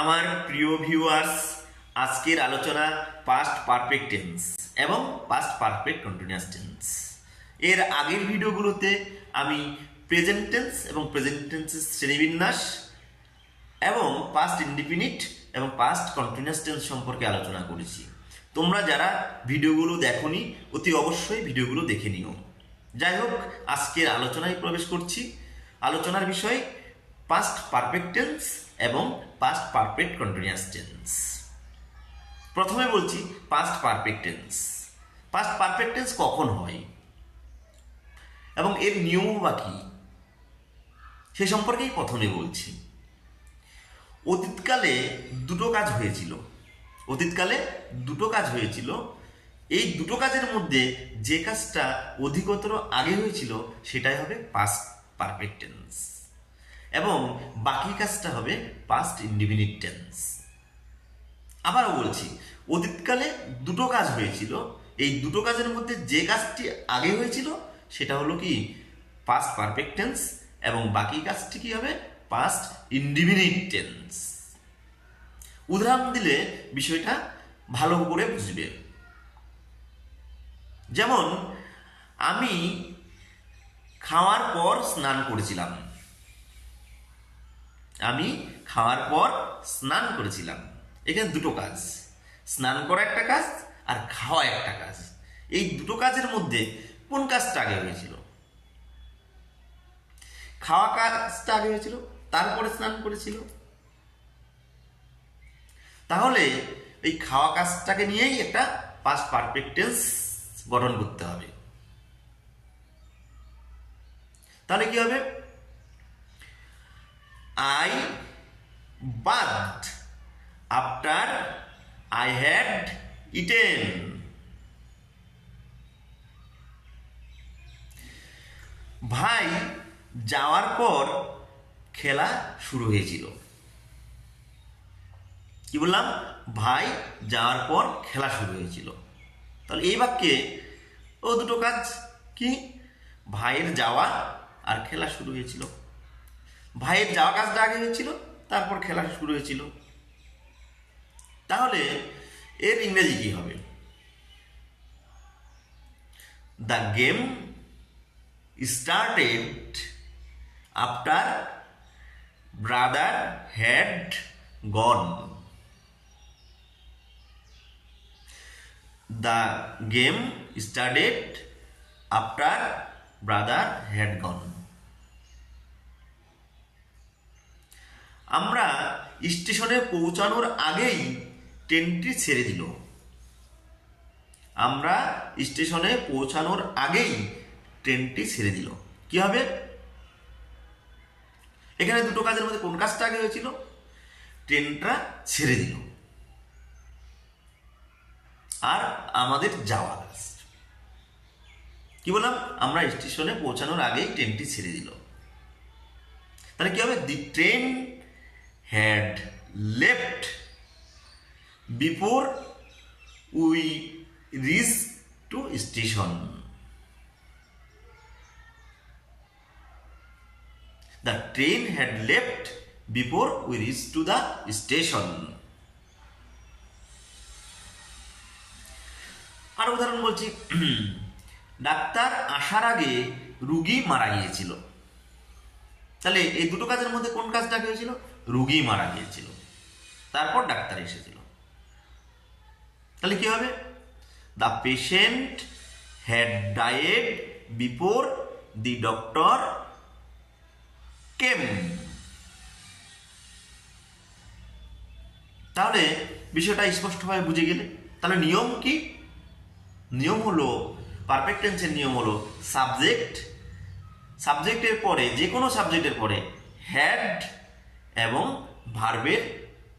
আমার প্রিয় ভিউয়ার্স আজকের আলোচনা পাস্ট পারফেক্ট টেন্স এবং পাস্ট পারফেক্ট কন্টিনিউয়াস টেন্স এর আগের ভিডিওগুলোতে আমি প্রেজেন্ট টেন্স এবং প্রেজেন্ট টেন্সের শ্রেণীবিন্যাস এবং পাস্ট ইন্ডিফিনিট এবং পাস্ট কন্টিনিউয়াস টেন্স সম্পর্কে আলোচনা করেছি। তোমরা যারা ভিডিওগুলো দেখোনি, অতি অবশ্যই ভিডিওগুলো দেখে নিও। যাই হোক, আজকের আলোচনায় প্রবেশ করছি। আলোচনার বিষয় পাস্ট পারফেক্ট টেন্স এবং পাস্ট পারফেক্ট কন্টিনিউয়াস টেন্স প্রথমে বলছি past perfect tense past perfect tense কখন হয়? এবং এর নিয়ম বা কি? সে সম্পর্কেই প্রথমে বলছি। অতীতকালে দুটো কাজ হয়েছিল। অতীতকালে দুটো কাজ হয়েছিল। এই দুটো কাজের মধ্যে যে কাজটা অধিকতর আগে হয়েছিল, সেটাই হবে পাস্ট পারফেক্ট টেন্স এবং বাকি কাজটা হবে পাস্ট ইন্ডিফিনিট টেন্স আবারও বলছি, অতীতকালে দুটো কাজ হয়েছিল। এই দুটো কাজের মধ্যে যে কাজটি আগে হয়েছিল, সেটা হলো কি পাস্ট পারফেক্ট টেন্স এবং বাকি কাজটি কি হবে পাস্ট ইন্ডিফিনিট টেন্স উদাহরণ দিলে বিষয়টা ভালো করে বুঝবে। যেমন, আমি খাওয়ার পর স্নান করেছিলাম। আমি খাওয়ার পর স্নান করেছিলাম। এখানে দুটো কাজ। স্নান করা একটা কাজ আর খাওয়া একটা কাজ। এই দুটো কাজের মধ্যে কোন কাজটা আগে হয়েছিল? খাওয়া কাজটা আগে হয়েছিল, তারপরে স্নান করেছিল। তাহলে এই খাওয়া কাজটাকে নিয়েই একটা পাস্ট পারফেক্ট টেন্স গঠন করতে হবে। তাহলে কি হবে? I bath after I had eaten ভাই যাওয়ার পর খেলা শুরু হয়েছিল। কি বললাম? ভাই যাওয়ার পর খেলা শুরু হয়েছিল। তাহলে এই বাক্যে ও দুটো কাজ কি? ভাইয়ের যাওয়া আর খেলা শুরু হয়েছিল। ভাইয়ের যাওয়া কাজটা আগে হয়েছিল, তারপর খেলা শুরু হয়েছিল। তাহলে এর ইংরেজি কি হবে? The game started after brother had gone the game started after brother had gone আমরা স্টেশনে পৌঁছানোর আগেই ট্রেনটি ছেড়ে দিল। আমরা স্টেশনে পৌঁছানোর আগেই ট্রেনটি ছেড়ে দিল। কি হবে? এখানে দুটো কাজের মধ্যে কোন কাজটা আগে হয়েছিল? ট্রেনটা ছেড়ে দিল। আর আমাদের যাওয়া কাজ কি বললাম? আমরা স্টেশনে পৌঁছানোর আগেই ট্রেনটি ছেড়ে দিল। তাহলে কি হবে? The train had left before we reach to station the train had left before we reach to the station আর উদাহরণ বলছি, ডাক্তার আসার আগে রুগী মারা গিয়েছিল। তাহলে এই দুটো কাজের মধ্যে কোন কাজটা হয়েছিল? রুগী মারা গিয়েছিল। তারপর ডাক্তার এসেছিল। তাহলে কি হবে? The patient had died before the doctor came তাহলে বিষয়টা স্পষ্টভাবে বুঝে গেলে। তাহলে নিয়ম কি? নিয়ম হলো পারফেক্ট টেন্সের নিয়ম হলো সাবজেক্ট সাবজেক্টের পরে, যে কোনো সাবজেক্টের পরে হ্যাড এবং ভার্বের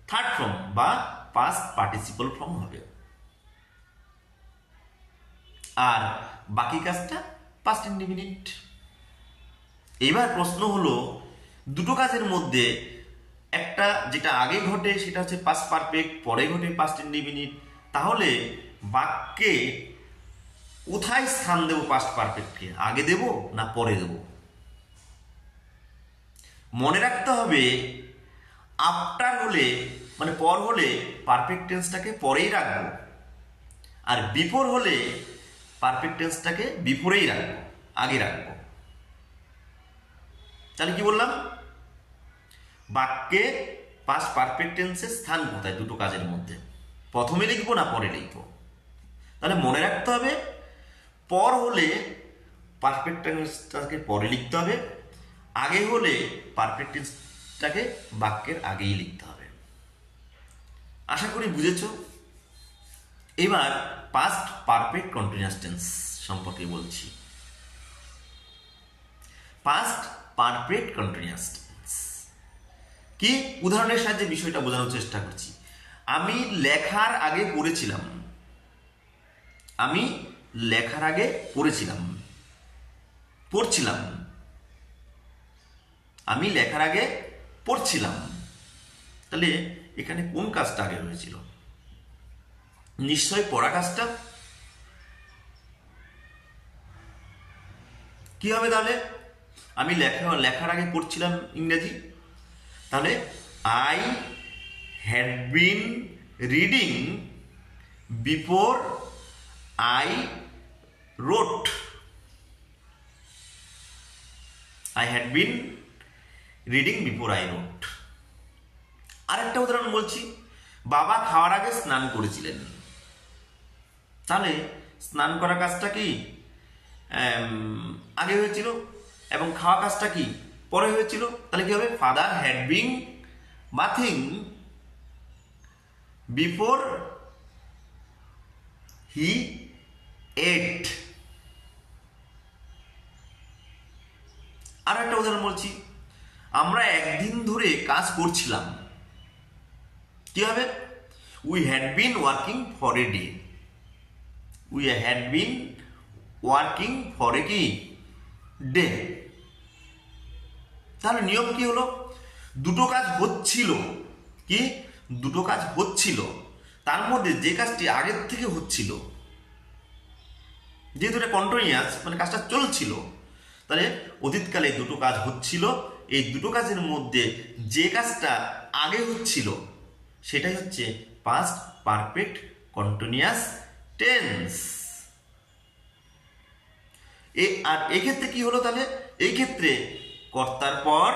থার্ড ফর্ম বা পাস্ট পার্টিসিপল ফর্ম হবে। আর বাকি কাজটা পাস্ট ইন্ডিফিনিট এবার প্রশ্ন হলো, দুটো কাজের মধ্যে একটা যেটা আগে ঘটে, সেটা হচ্ছে পাস্ট পারফেক্ট পরে ঘটে পাস্ট ইন্ডিফিনিট তাহলে বাক্যে কোথায় স্থান দেব পাস্ট পারফেক্টকে আগে দেব না পরে দেব? মনে রাখতে হবে আফটার হলে মানে পর হলে পারফেক্ট টেন্সটাকে পরেই রাখব আর বিফোর হলে পারফেক্ট টেন্সটাকে বিফোরেই রাখব, আগে রাখব। তাহলে কি বললাম? বাক্যে পাস্ট পারফেক্ট টেন্সের স্থান কোথায়? দুটো কাজের মধ্যে। প্রথমে লিখব না পরে লিখব? তাহলে মনে রাখতে হবে পর হলে পারফেক্ট টেন্সটাকে পরে লিখতে হবে, আগে হলে পারফেক্ট টেন্সটাকে বাক্যের আগেই লিখতে হবে। আশা করি বুঝেছ? এবার পাস্ট পারফেক্ট কন্টিনিউয়াস টেন্স সম্পর্কে বলছি। পাস্ট পারফেক্ট কন্টিনিউয়াস টেন্স কি? উদাহরণের সাহায্যে বিষয়টা বোঝানোর চেষ্টা করছি। আমি লেখার আগে পড়েছিলাম। আমি লেখার আগে পড়েছিলাম। পড়ছিলাম। আমি লেখার আগে পড়ছিলাম। তাহলে এখানে কোন কাজটা আগে হয়েছিল? নিশ্চয় পড়া কাজটা? কি হবে তাহলে? আমি লেখা, লেখার আগে পড়ছিলাম ইংরেজি। তাহলে I had been reading before I wrote I had been reading before I wrote আরেকটা উদাহরণ বলছি, বাবা খাওয়ার আগে স্নান করেছিলেন। তাহলে স্নান করা কাজটা কি? আগে হয়েছিল এবং খাওয়া কাজটা কি? পরে হয়েছিল। তাহলে কি হবে? Father had being bathing before he ate আর একটা উদাহরণ বলছি। আমরা একদিন ধরে কাজ করছিলাম। কি হবে? We had been working for a day we had been working for a কি ডে তাহলে নিয়ম কি হলো? দুটো কাজ হচ্ছিল। কি? দুটো কাজ হচ্ছিল। তার মধ্যে যে কাজটি আগের থেকে হচ্ছিল, যেহেতু এটা কন্টিনিউয়াস মানে কাজটা চলছিল তাহলে অতীতকালে দুটো কাজ হচ্ছিল। এই দুটো কাজের মধ্যে যে কাজটা আগে হচ্ছিল, সেটাই হচ্ছে পাস্ট পারফেক্ট কন্টিনিউয়াস টেন্স এ আর এক্ষেত্রে কি হলো তাহলে? এই ক্ষেত্রে কর্তার পর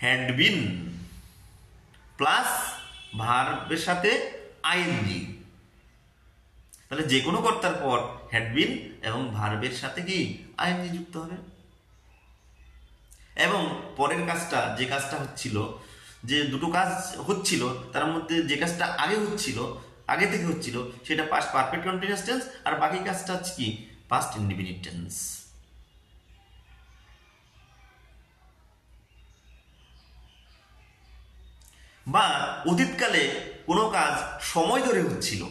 হ্যাড বিন প্লাস ভার্বের সাথে আইএনজি তাহলে যে কোনো কর্তার পর হ্যাড বিন এবং ভার্বের সাথে কি আইএনজি যুক্ত হবে? এবং পরের কাজটা, যে কাজটা হচ্ছিল, যে দুটো কাজ হচ্ছিল, তার মধ্যে যে কাজটা আগে হচ্ছিল, আগে থেকে হচ্ছিল, সেটা পাস্ট পারফেক্ট কন্টিনিউয়াস টেন্স আর বাকি কাজটা হচ্ছে কি পাস্ট ইনডিফিনিট টেন্স বা অতীতকালে কোনো কাজ সময় ধরে হচ্ছিল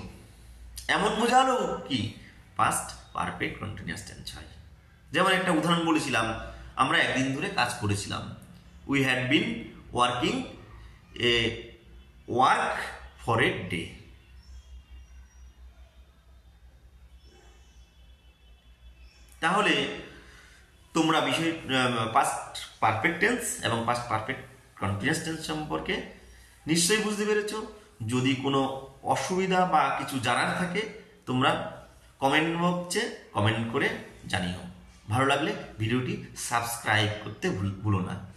এমন বোঝালো কি? পাস্ট পারফেক্ট কন্টিনিউয়াস টেন্স হয়। যেমন একটা উদাহরণ বলেছিলাম, আমরা একদিন ধরে কাজ করেছিলাম। We had been working a work for a day তাহলে তোমরা বিষয় পাস্ট পারফেক্ট টেন্স এবং পাস্ট পারফেক্ট কন্টিনিউয়াস টেন্স সম্পর্কে নিশ্চয়ই বুঝতে পেরেছ। যদি কোনো অসুবিধা বা কিছু জানার থাকে, তোমরা কমেন্ট বক্সে কমেন্ট করে জানিও। ভালো লাগলে ভিডিওটি সাবস্ক্রাইব করতে ভুল- না।